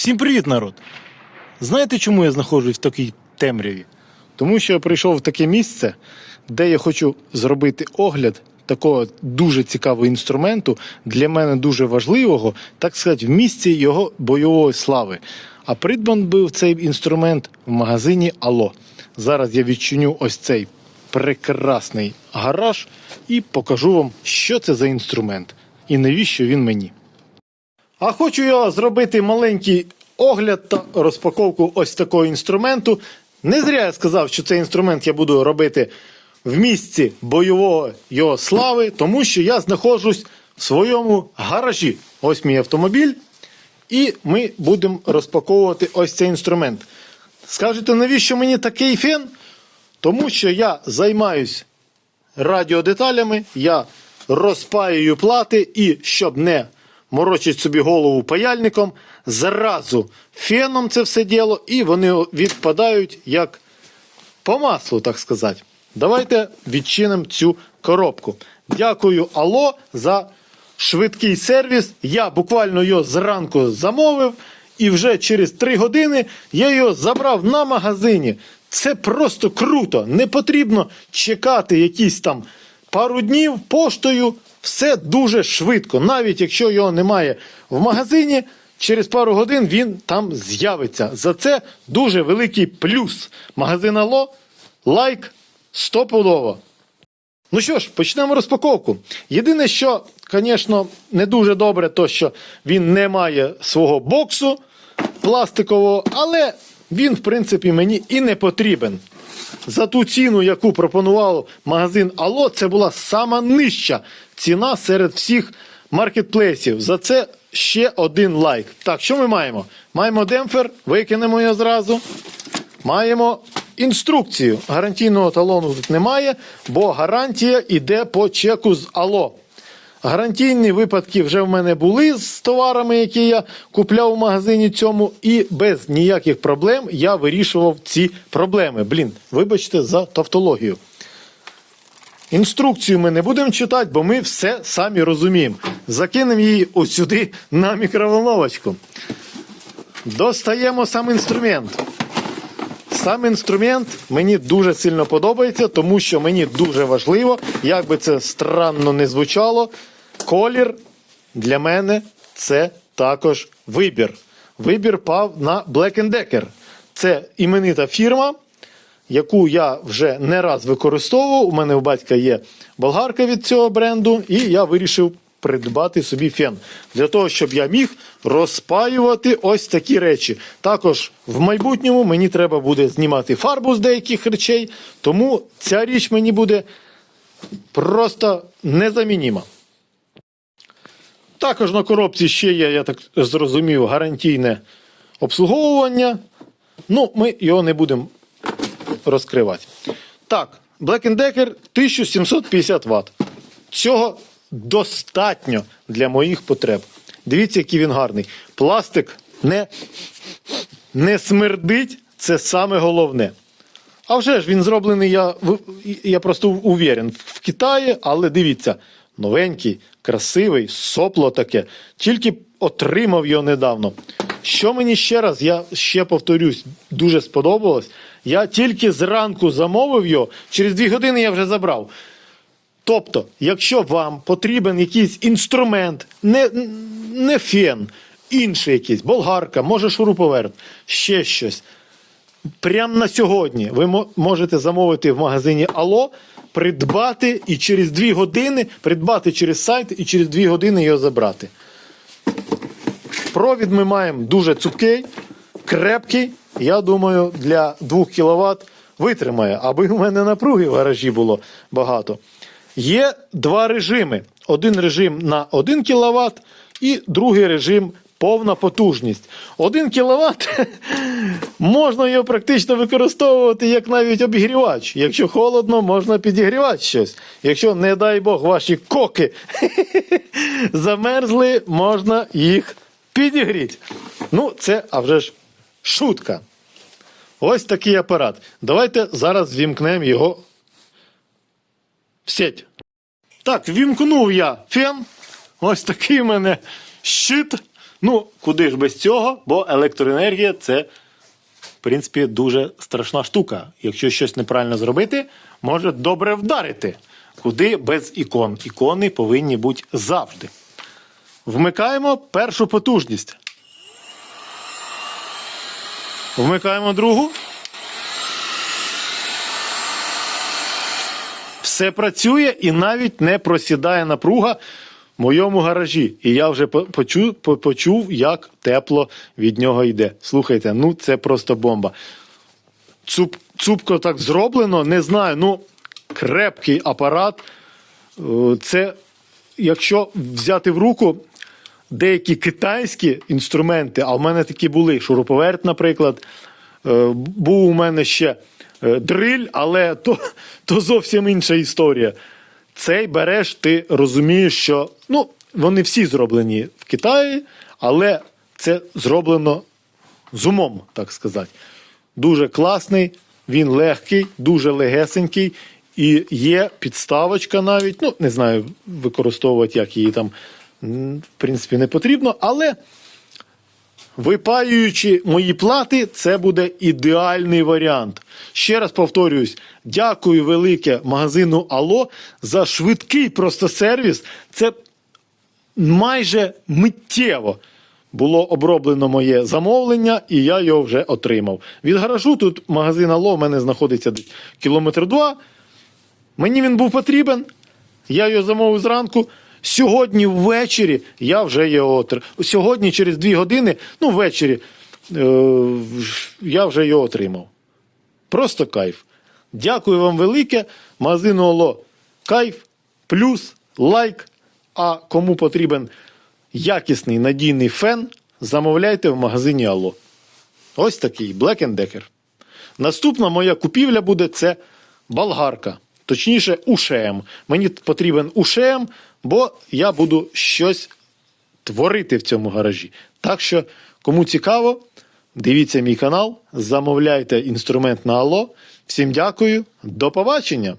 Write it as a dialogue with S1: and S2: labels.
S1: Всім привіт, народ! Знаєте, чому я знаходжусь в такій темряві? Тому що я прийшов в таке місце, де я хочу зробити огляд такого дуже цікавого інструменту, для мене дуже важливого, так сказати, в місці його бойової слави. А придбан був цей інструмент в магазині Ало. Зараз я відчиню ось цей прекрасний гараж і покажу вам, що це за інструмент і навіщо він мені. А хочу я зробити маленький огляд та розпаковку ось такого інструменту. Не зря я сказав, що цей інструмент я буду робити в місці бойового його слави, тому що я знаходжусь в своєму гаражі. Ось мій автомобіль. І ми будемо розпаковувати ось цей інструмент. Скажете, навіщо мені такий фен? Тому що я займаюсь радіодеталями, я розпаюю плати і щоб не морочить собі голову паяльником, зразу феном це все діло, і вони відпадають як по маслу, так сказати. Давайте відчинимо цю коробку. Дякую Алло за швидкий сервіс. Я буквально його зранку замовив, і вже через 3 години я його забрав на магазині. Це просто круто. Не потрібно чекати якісь там пару днів поштою. Все дуже швидко. Навіть якщо його немає в магазині, через пару годин він там з'явиться. За це дуже великий плюс. Магазин Алло, лайк, стопудово. Ну що ж, почнемо розпаковку. Єдине, що, звісно, не дуже добре, то що він не має свого боксу пластикового, але він, в принципі, мені і не потрібен. За ту ціну, яку пропонував магазин Алло, це була сама нижча ціна серед всіх маркетплейсів. За це ще один лайк. Так, що ми маємо? Маємо демпфер, викинемо його зразу. Маємо інструкцію. Гарантійного талону тут немає, бо гарантія йде по чеку з Алло. Гарантійні випадки вже в мене були з товарами, які я купляв у магазині цьому, і без ніяких проблем я вирішував ці проблеми. Блін, вибачте за тавтологію. Інструкцію ми не будемо читати, бо ми все самі розуміємо. Закинемо її ось сюди на мікроволновочку. Достаємо сам інструмент. Сам інструмент мені дуже сильно подобається, тому що мені дуже важливо, як би це странно не звучало, колір для мене це також вибір. Вибір пав на Black Decker. Це іменита фірма, яку я вже не раз використовував. У мене у батька є болгарка від цього бренду, і я вирішив придбати собі фен для того, щоб я міг розпаювати ось такі речі. Також в майбутньому мені треба буде знімати фарбу з деяких речей, тому ця річ мені буде просто незамініма. Також на коробці ще є, я так зрозумів, гарантійне обслуговування. Ну, ми його не будемо розкривати. Так, Black Decker 1750 Вт. Цього достатньо для моїх потреб. Дивіться, який він гарний. Пластик не, не смердить, це саме головне. А вже ж він зроблений, я, я просто уверен, в Китаї, але дивіться, новенький, красивий, сопло таке. Тільки отримав його недавно. Що мені ще раз, я ще повторюсь, дуже сподобалось. Я тільки зранку замовив його, через дві години я вже забрав. Тобто, якщо вам потрібен якийсь інструмент, не, не фен, інший якийсь, болгарка, може шуруповерт, ще щось. Прямо на сьогодні ви можете замовити в магазині Ало, придбати і через 2 години придбати через сайт і через 2 години його забрати. Провід ми маємо дуже цупкий, крепкий. Я думаю, для 2 кВт витримає, аби у мене напруги в гаражі було багато. Є два режими: один режим на 1 кВт і другий режим повна потужність. 1 кВт можна його практично використовувати як навіть обігрівач. Якщо холодно, можна підігрівати щось. Якщо, не дай Бог, ваші коки замерзли, можна їх підігріти. Ну, це а вже ж шутка. Ось такий апарат. Давайте зараз вімкнемо його сеть. Так, вімкнув я фен. Ось такий в мене щит Ну, куди ж без цього, бо електроенергія це, в принципі, дуже страшна штука. Якщо щось неправильно зробити, може добре вдарити. Куди без ікон? Ікони повинні бути завжди. Вмикаємо першу потужність. Вмикаємо другу. Все працює і навіть не просідає напруга в моєму гаражі. І я вже почув, почув, як тепло від нього йде. Слухайте, ну це просто бомба. Цуп, цупко так зроблено, не знаю. Ну, крепкий апарат. Е, Це, якщо взяти в руку деякі китайські інструменти, а в мене такі були шуруповерт, наприклад. Е, Був у мене ще е, дриль, але то, то зовсім інша історія. Цей береш, ти розумієш, що ну, вони всі зроблені в Китаї, але це зроблено з умом, так сказати. Дуже класний, він легкий, дуже легесенький. І є підставочка навіть. Ну, не знаю, використовувати, як її там, в принципі, не потрібно, але випаюючи мої плати, це буде ідеальний варіант. Ще раз повторююсь, дякую велике магазину Ало за швидкий просто сервіс. Це майже миттєво було оброблено моє замовлення, і я його вже отримав. Від гаражу тут магазин Ало в мене знаходиться кілометр два. Мені він був потрібен. Я його замовив зранку. Сьогодні ввечері я вже його отримав. Сьогодні, через дві години, ну, ввечері, е, я вже його отримав. Просто кайф. Дякую вам велике. Магазину Оло кайф, плюс, лайк. А кому потрібен якісний надійний фен, замовляйте в магазині Алло. Ось такий Black Decker. Наступна моя купівля буде це болгарка. Точніше, ушем. Мені потрібен ушем, бо я буду щось творити в цьому гаражі. Так що, кому цікаво, дивіться мій канал, замовляйте інструмент на Алло. Всім дякую, до побачення!